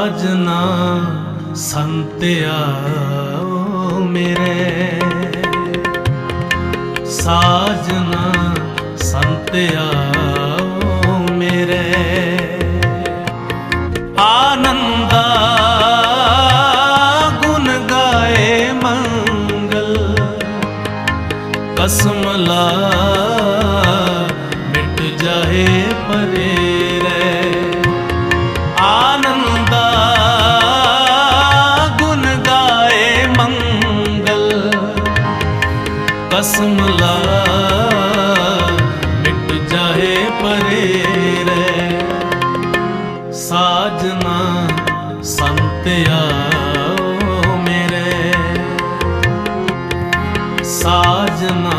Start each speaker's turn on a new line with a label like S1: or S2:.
S1: ਸਾਜਨਾ ਸੰਤਿਆ ਮੇਰੇ। ਸਾਜਨਾ ਸੰਤਿਆ ਮੇਰੇ। ਆਨੰਦਾ ਗੁਣ ਗਾਏ ਮੰਗਲ। ਕਸਮ ਲਾ ਮਿਟ ਜਾਏ ਪਰੇ। ਕਸਮ ਲਾ ਮਿਟ ਜਾਏ ਪਰੇ ਰਹਿ। ਸਾਜਨਾ ਸੰਤਿਆ ਮੇਰੇ। ਸਾਜਨਾ